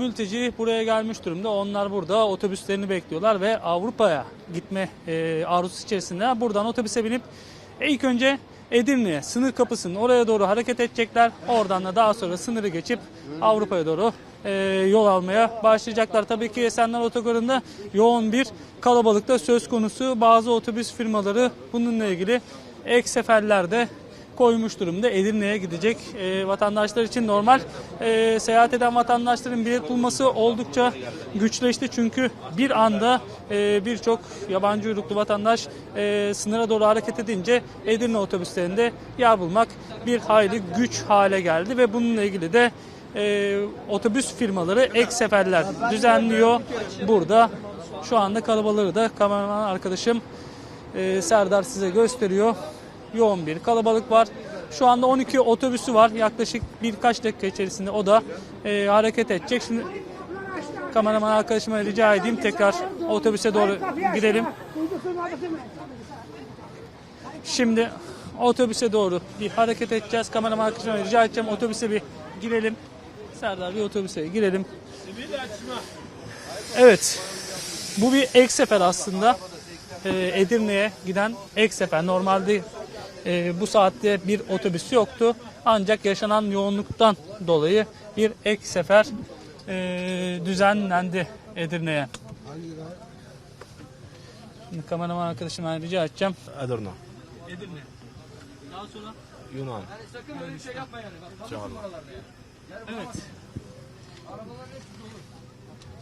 mülteci buraya gelmiş durumda. Onlar burada otobüslerini bekliyorlar ve Avrupa'ya gitme e, arzusu içerisinde. Buradan otobüse binip ilk önce Edirne'ye, sınır kapısının oraya doğru hareket edecekler. Oradan da daha sonra sınırı geçip Avrupa'ya doğru e, yol almaya başlayacaklar. Tabii ki Esenler Otogarı'nda yoğun bir kalabalıkta söz konusu. Bazı otobüs firmaları bununla ilgili ek seferlerde koymuş durumda. Edirne'ye gidecek e, vatandaşlar için normal e, seyahat eden vatandaşların bilet bulması oldukça güçleşti. Çünkü bir anda e, birçok yabancı uyruklu vatandaş e, sınıra doğru hareket edince Edirne otobüslerinde yer bulmak bir hayli güç hale geldi ve bununla ilgili de e, otobüs firmaları ek seferler düzenliyor. Burada şu anda kalabalığı da kameraman arkadaşım e, Serdar size gösteriyor. Yoğun bir kalabalık var. Şu anda 12 otobüsü var. Yaklaşık birkaç dakika içerisinde o da e, hareket edecek. Şimdi kameraman arkadaşıma rica edeyim tekrar otobüse doğru gidelim. Şimdi otobüse doğru bir hareket edeceğiz. Kameraman arkadaşıma rica edeceğim otobüse bir girelim. Serdar bir otobüse girelim. Evet. Bu bir ek sefer aslında. Ee, Edirne'ye giden ek sefer. Normalde e, bu saatte bir otobüs yoktu. Ancak yaşanan yoğunluktan dolayı bir ek sefer e, düzenlendi Edirne'ye. Şimdi kameraman arkadaşımdan rica edeceğim. Edirne, Edirne. Daha sonra Yunan. Evet.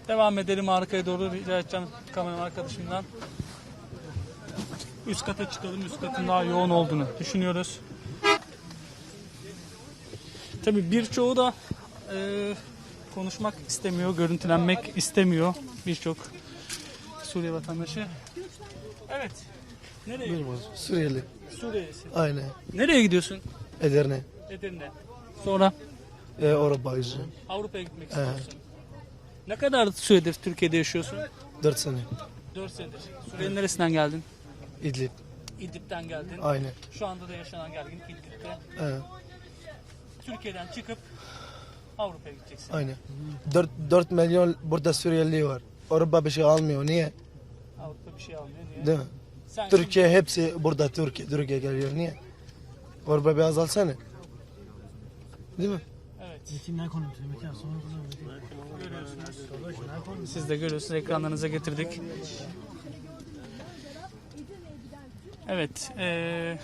Devam edelim arkaya doğru rica edeceğim kameraman arkadaşımdan. Üst kata çıkalım. Üst katın daha yoğun olduğunu düşünüyoruz. Tabii birçoğu da e, konuşmak istemiyor, görüntülenmek istemiyor birçok Suriye vatandaşı. Evet. Nereye? Suriyeli. Suriye'si. Aynen. Nereye gidiyorsun? Edirne. Edirne. Sonra E, Avrupa için. Avrupa'ya gitmek istiyorsun. Ne kadar süredir Türkiye'de yaşıyorsun? 4 sene. 4 senedir. Suriye'nin neresinden geldin? İdlib. İdlib'den geldin. Aynen. Şu anda da yaşanan gergin İdlib'de. He, Türkiye'den çıkıp Avrupa'ya gideceksin. aynen. 4, 4 milyon burada Suriyeli var. Avrupa bir şey almıyor. Niye? Avrupa bir şey almıyor. Niye? Değil mi? Sen Türkiye hepsi burada Türkiye. Türkiye geliyor. Niye? Avrupa bir azalsana. Değil mi? Evet. Görüyorsunuz. Siz de görüyorsunuz. Ekranlarınıza getirdik. Evet. eee,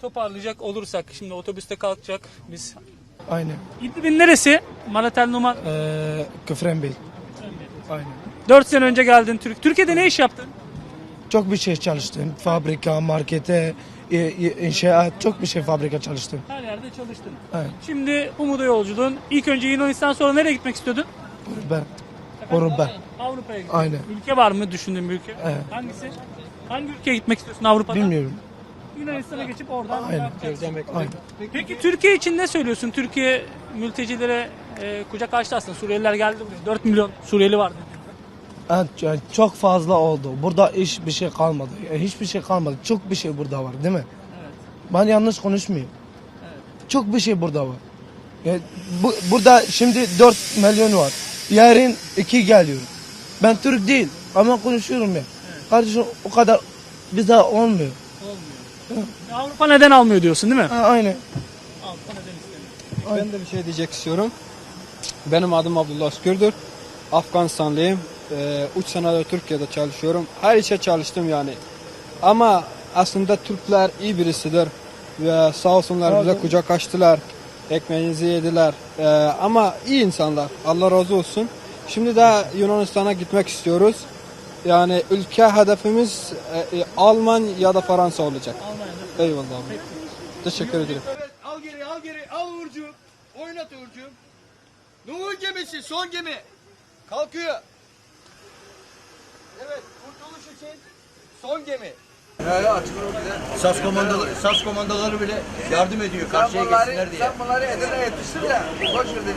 toparlayacak olursak şimdi otobüste kalkacak. Biz Aynen. İdlib'in neresi? Maratel Numan. Ee, Küfrenbil. Aynen. 4 sene önce geldin Türk. Türkiye'de ne iş yaptın? Çok bir şey çalıştım. Fabrika, markete, i- i- inşaat, çok bir şey fabrika çalıştım. Her yerde çalıştın. Evet. Şimdi Umuda yolculuğun ilk önce Yunanistan sonra nereye gitmek istiyordun? Avrupa. Avrupa. Avrupa'ya gitmek. Aynen. Ülke var mı düşündüğün bir ülke? Evet. Hangisi? Hangi ülkeye gitmek istiyorsun Avrupa'da? Bilmiyorum. Yunanistan'a geçip oradan Aynen. yapacaksın. Aynen. Peki Türkiye için ne söylüyorsun? Türkiye mültecilere e, kucak açtı aslında. Suriyeliler geldi buraya. 4 milyon Suriyeli vardı. Evet, yani çok fazla oldu. Burada iş bir şey kalmadı. Yani hiçbir şey kalmadı. Çok bir şey burada var değil mi? Ben yanlış konuşmuyorum. Çok bir şey burada var. Yani bu, burada şimdi 4 milyon var. Yarın 2 geliyor. Ben Türk değil ama konuşuyorum ya. Kardeşim o kadar bize olmuyor. Ya Avrupa neden almıyor diyorsun değil mi? Ha, aynen. Avrupa neden istemiyor? Ben de bir şey diyecek istiyorum. Benim adım Abdullah Özgür'dür. Afganistanlıyım. 3 senedir Türkiye'de çalışıyorum. Her işe çalıştım yani. Ama aslında Türkler iyi birisidir. Ve sağ olsunlar bize Abi. kucak açtılar. Ekmeğinizi yediler. Ee, ama iyi insanlar. Allah razı olsun. Şimdi de Yunanistan'a gitmek istiyoruz. Yani ülke hedefimiz e, e, Alman ya da Fransa olacak. Almanya'da. Eyvallah abi. Teşekkür ederim. Evet al geri al geri al Uğurcuğum. Oynat Uğurcuğum. Nuh'un gemisi son gemi. Kalkıyor. Evet kurtuluş için son gemi. Yani açık bile SAS komandoları, SAS komandoları bile yardım ediyor karşıya geçsinler diye. Sen bunları Edirne'ye yetiştir de boş ver.